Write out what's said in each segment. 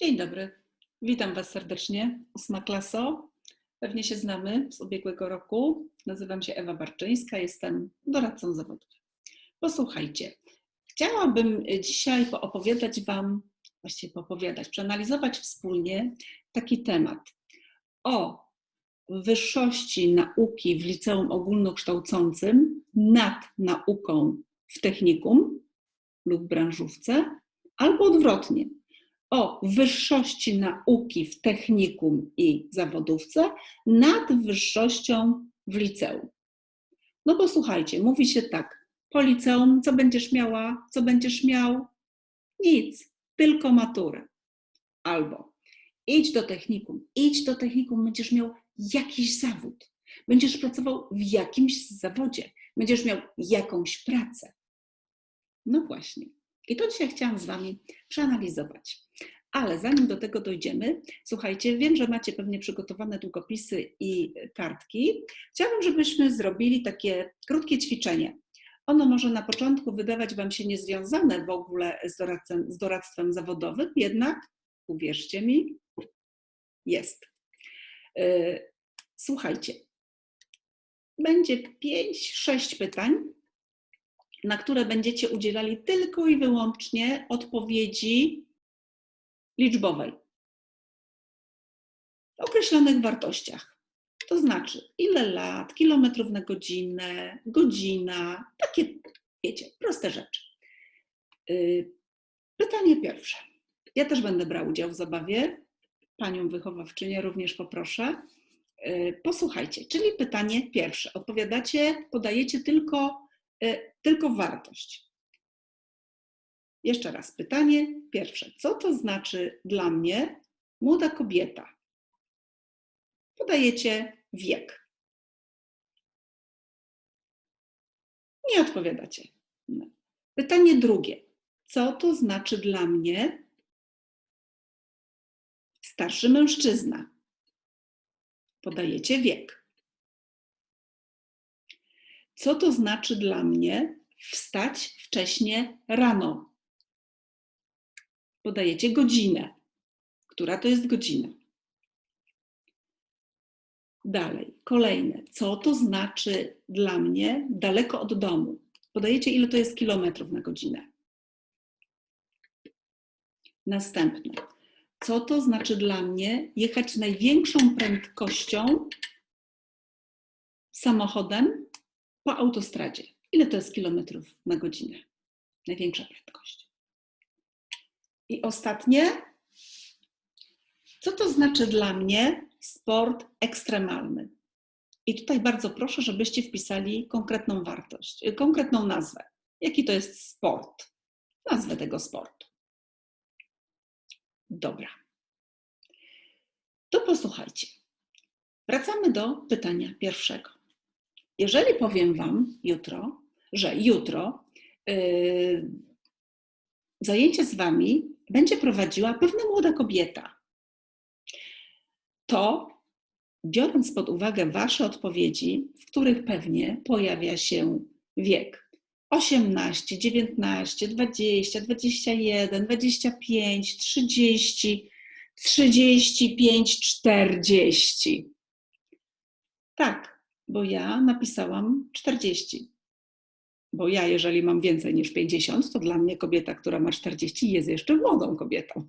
Dzień dobry. Witam Was serdecznie. Ósma klaso. Pewnie się znamy z ubiegłego roku. Nazywam się Ewa Barczyńska, jestem doradcą zawodowym. Posłuchajcie, chciałabym dzisiaj poopowiadać Wam, właściwie poopowiadać, przeanalizować wspólnie taki temat o wyższości nauki w liceum ogólnokształcącym nad nauką w technikum lub branżówce, albo odwrotnie, o wyższości nauki w technikum i zawodówce nad wyższością w liceum. No bo słuchajcie, mówi się tak, po liceum co będziesz miała, co będziesz miał? Nic, tylko maturę. Albo idź do technikum, idź do technikum, będziesz miał jakiś zawód, będziesz pracował w jakimś zawodzie, będziesz miał jakąś pracę. No właśnie. I to dzisiaj chciałam z Wami przeanalizować. Ale zanim do tego dojdziemy, słuchajcie, wiem, że macie pewnie przygotowane długopisy i kartki. Chciałabym, żebyśmy zrobili takie krótkie ćwiczenie. Ono może na początku wydawać Wam się niezwiązane w ogóle z, doradcem, z doradztwem zawodowym, jednak uwierzcie mi, jest. Słuchajcie, będzie 5-6 pytań, na które będziecie udzielali tylko i wyłącznie odpowiedzi liczbowej w określonych wartościach. To znaczy, ile lat, kilometrów na godzinę, godzina, takie, wiecie, proste rzeczy. Pytanie pierwsze. Ja też będę brał udział w zabawie. Panią wychowawczynię również poproszę. Posłuchajcie, czyli pytanie pierwsze. Odpowiadacie, podajecie tylko, tylko wartość. Jeszcze raz pytanie pierwsze. Co to znaczy dla mnie młoda kobieta? Podajecie wiek. Nie odpowiadacie. Pytanie drugie. Co to znaczy dla mnie starszy mężczyzna? Podajecie wiek. Co to znaczy dla mnie wstać wcześnie rano? podajecie godzinę. Która to jest godzina? Dalej, kolejne. Co to znaczy dla mnie daleko od domu? Podajecie, ile to jest kilometrów na godzinę. Następne. Co to znaczy dla mnie jechać największą prędkością samochodem po autostradzie? Ile to jest kilometrów na godzinę? Największa prędkość. I ostatnie, co to znaczy dla mnie sport ekstremalny? I tutaj bardzo proszę, żebyście wpisali konkretną wartość, konkretną nazwę. Jaki to jest sport? Nazwę tego sportu. Dobra. To posłuchajcie. Wracamy do pytania pierwszego. Jeżeli powiem Wam jutro, że jutro yy, zajęcie z Wami będzie prowadziła pewna młoda kobieta. To, biorąc pod uwagę Wasze odpowiedzi, w których pewnie pojawia się wiek 18, 19, 20, 21, 25, 30, 35, 40. Tak, bo ja napisałam 40. Bo ja, jeżeli mam więcej niż 50, to dla mnie kobieta, która ma 40, jest jeszcze młodą kobietą.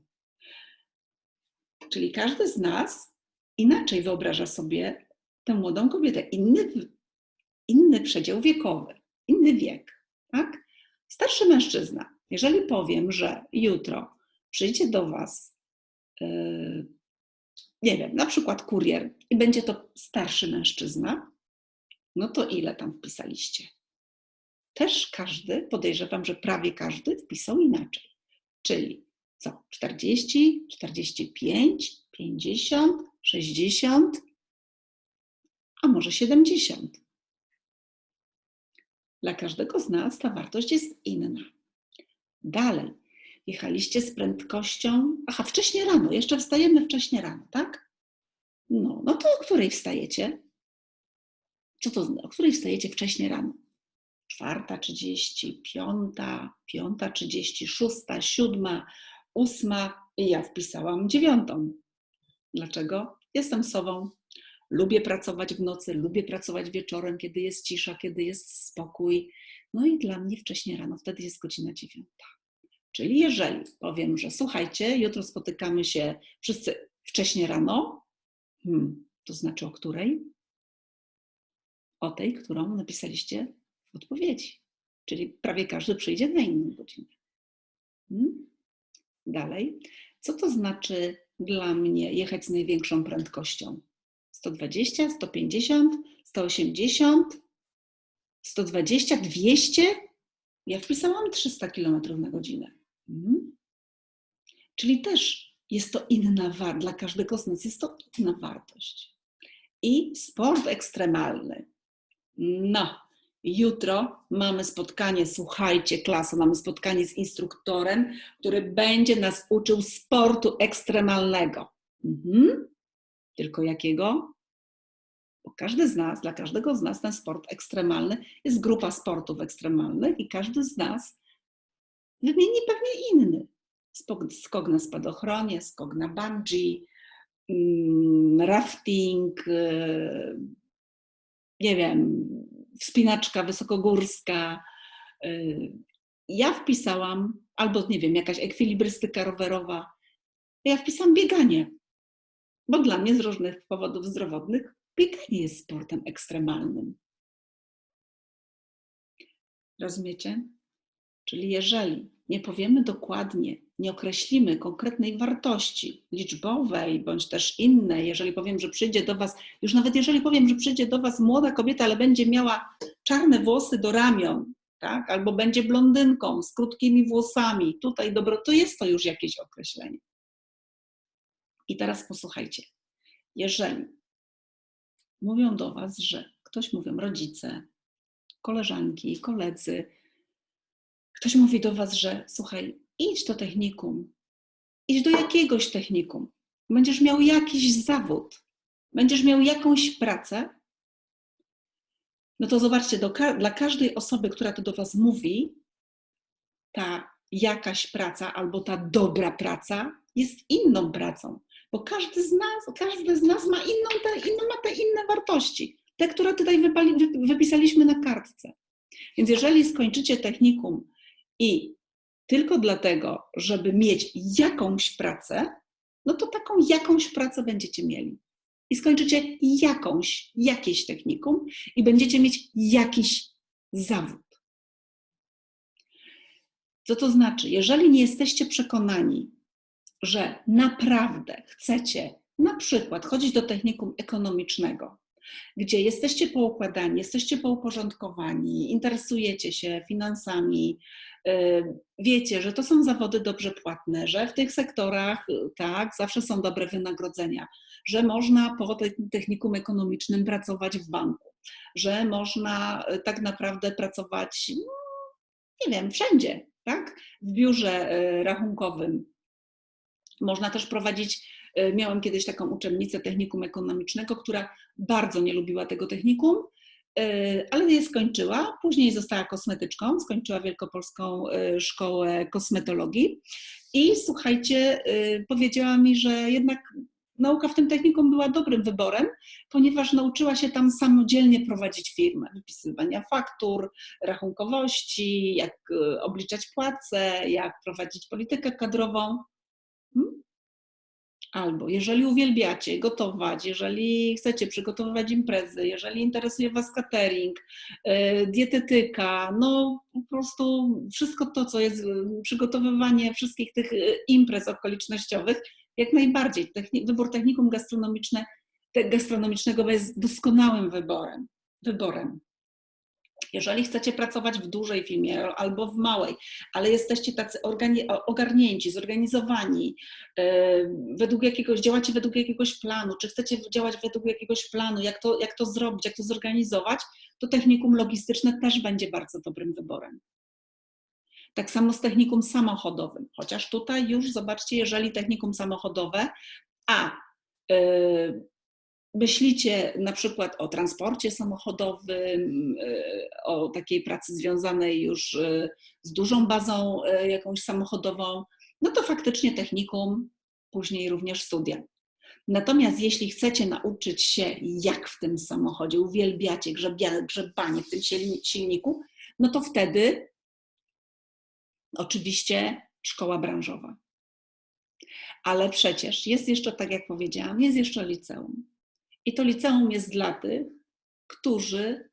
Czyli każdy z nas inaczej wyobraża sobie tę młodą kobietę, inny, inny przedział wiekowy, inny wiek. Tak? Starszy mężczyzna. Jeżeli powiem, że jutro przyjdzie do Was, yy, nie wiem, na przykład kurier i będzie to starszy mężczyzna, no to ile tam wpisaliście? też każdy, podejrzewam, że prawie każdy wpisał inaczej. Czyli co? 40, 45, 50, 60, a może 70. Dla każdego z nas ta wartość jest inna. Dalej, jechaliście z prędkością. Aha, wcześniej rano, jeszcze wstajemy wcześniej rano, tak? No, no to o której wstajecie? Co to, o której wstajecie wcześniej rano? czwarta trzydzieści, piąta, piąta trzydzieści, szósta, siódma, ósma I ja wpisałam dziewiątą. Dlaczego? Jestem sobą. Lubię pracować w nocy, lubię pracować wieczorem, kiedy jest cisza, kiedy jest spokój. No i dla mnie wcześniej rano, wtedy jest godzina dziewiąta. Czyli jeżeli powiem, że słuchajcie, jutro spotykamy się wszyscy wcześniej rano, hmm, to znaczy o której? O tej, którą napisaliście w odpowiedzi. Czyli prawie każdy przyjdzie na inną godzinę. Hmm? Dalej. Co to znaczy dla mnie jechać z największą prędkością? 120, 150, 180, 120, 200? Ja wpisałam 300 km na godzinę. Hmm? Czyli też jest to inna wartość, dla każdego z nas jest to inna wartość. I sport ekstremalny. No, jutro mamy spotkanie, słuchajcie, klasa, mamy spotkanie z instruktorem, który będzie nas uczył sportu ekstremalnego. Mhm. Tylko jakiego? Bo każdy z nas, dla każdego z nas ten sport ekstremalny jest grupa sportów ekstremalnych i każdy z nas wymieni pewnie inny. Skok na spadochronie, skok na bungee, mm, rafting, y, nie wiem, wspinaczka wysokogórska. Y, ja wpisałam, albo nie wiem, jakaś ekwilibrystyka rowerowa. Ja wpisałam bieganie, bo dla mnie z różnych powodów zdrowotnych bieganie jest sportem ekstremalnym. Rozumiecie? Czyli jeżeli nie powiemy dokładnie, nie określimy konkretnej wartości liczbowej bądź też innej, jeżeli powiem, że przyjdzie do Was, już nawet jeżeli powiem, że przyjdzie do Was młoda kobieta, ale będzie miała czarne włosy do ramion, tak? albo będzie blondynką z krótkimi włosami, tutaj dobro, to jest to już jakieś określenie. I teraz posłuchajcie. Jeżeli mówią do Was, że ktoś mówią rodzice, koleżanki, koledzy, ktoś mówi do Was, że słuchaj, idź do technikum, idź do jakiegoś technikum, będziesz miał jakiś zawód, będziesz miał jakąś pracę, no to zobaczcie, do, dla każdej osoby, która to do Was mówi, ta jakaś praca albo ta dobra praca jest inną pracą, bo każdy z nas, każdy z nas ma inną, te, inną, ma te inne wartości, te, które tutaj wypisaliśmy na kartce. Więc jeżeli skończycie technikum i tylko dlatego, żeby mieć jakąś pracę, no to taką jakąś pracę będziecie mieli. I skończycie jakąś, jakieś technikum i będziecie mieć jakiś zawód. Co to znaczy? Jeżeli nie jesteście przekonani, że naprawdę chcecie na przykład chodzić do technikum ekonomicznego, gdzie jesteście poukładani, jesteście pouporządkowani, interesujecie się finansami, y, wiecie, że to są zawody dobrze płatne, że w tych sektorach tak, zawsze są dobre wynagrodzenia, że można po technikum ekonomicznym pracować w banku, że można y, tak naprawdę pracować, no, nie wiem, wszędzie, tak? W biurze y, rachunkowym. Można też prowadzić miałam kiedyś taką uczennicę technikum ekonomicznego, która bardzo nie lubiła tego technikum, e, ale je skończyła. Później została kosmetyczką, skończyła Wielkopolską e, Szkołę Kosmetologii. I słuchajcie, powiedziała mi, że jednak nauka w tym technikum była dobrym wyborem, ponieważ nauczyła się tam samodzielnie prowadzić firmę, wypisywania faktur, rachunkowości, jak obliczać płace, jak prowadzić politykę kadrową. Albo jeżeli uwielbiacie gotować, jeżeli chcecie przygotowywać imprezy, jeżeli interesuje Was catering, e, dietetyka, no po prostu wszystko to, co jest e, przygotowywanie wszystkich tych e, imprez okolicznościowych, jak najbardziej. wybór technikum gastronomiczne, gastronomicznego jest doskonałym wyborem. wyborem. Jeżeli chcecie pracować w dużej firmie albo w małej, ale jesteście tacy ogarnięci, zorganizowani, e, według jakiegoś, działacie według jakiegoś planu, czy chcecie działać według jakiegoś planu, jak to, jak to zrobić, jak to zorganizować, to technikum logistyczne też będzie bardzo dobrym wyborem. Tak samo z technikum samochodowym, chociaż tutaj już zobaczcie, jeżeli technikum samochodowe, a yy, myślicie na przykład o transporcie samochodowym, y, o takiej pracy związanej już y, z dużą bazą y, jakąś samochodową, no to faktycznie technikum później również studia. Natomiast jeśli chcecie nauczyć się, jak w tym samochodzie uwielbiacie grzebanie w tym silniku, no to wtedy oczywiście szkoła branżowa. Ale przecież jest jeszcze, tak jak powiedziałam, jest jeszcze liceum. I to liceum jest dla tych, którzy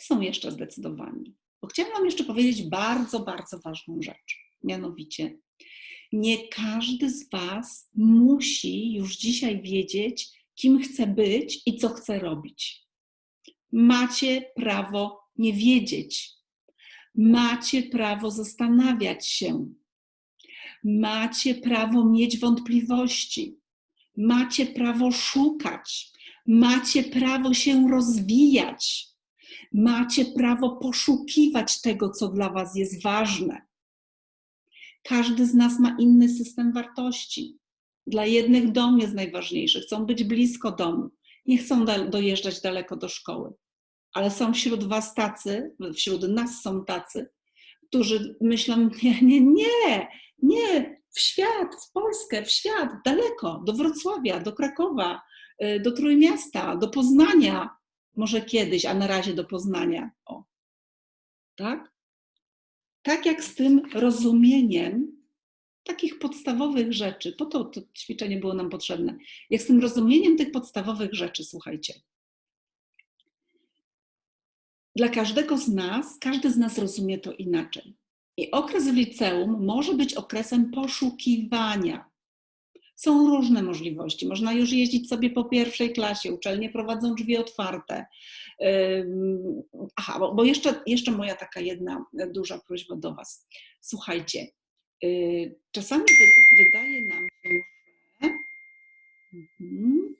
są jeszcze zdecydowani. Bo chciałam Wam jeszcze powiedzieć bardzo, bardzo ważną rzecz. Mianowicie, nie każdy z Was musi już dzisiaj wiedzieć, kim chce być i co chce robić. Macie prawo nie wiedzieć. Macie prawo zastanawiać się. Macie prawo mieć wątpliwości. Macie prawo szukać. Macie prawo się rozwijać. Macie prawo poszukiwać tego, co dla Was jest ważne. Każdy z nas ma inny system wartości. Dla jednych dom jest najważniejszy, chcą być blisko domu, nie chcą dojeżdżać daleko do szkoły. Ale są wśród Was tacy, wśród nas są tacy, którzy myślą: nie, nie, nie, nie, w świat, w Polskę, w świat, daleko, do Wrocławia, do Krakowa, do Trójmiasta, do Poznania, może kiedyś, a na razie do Poznania. O. Tak? tak jak z tym rozumieniem takich podstawowych rzeczy, po to to ćwiczenie było nam potrzebne, jak z tym rozumieniem tych podstawowych rzeczy, słuchajcie. Dla każdego z nas, każdy z nas rozumie to inaczej. I okres w liceum może być okresem poszukiwania. Są różne możliwości. Można już jeździć sobie po pierwszej klasie, uczelnie prowadzą drzwi otwarte. Aha, bo jeszcze, jeszcze moja taka jedna duża prośba do Was. Słuchajcie, y, czasami wydaje nam się, że. Mhm.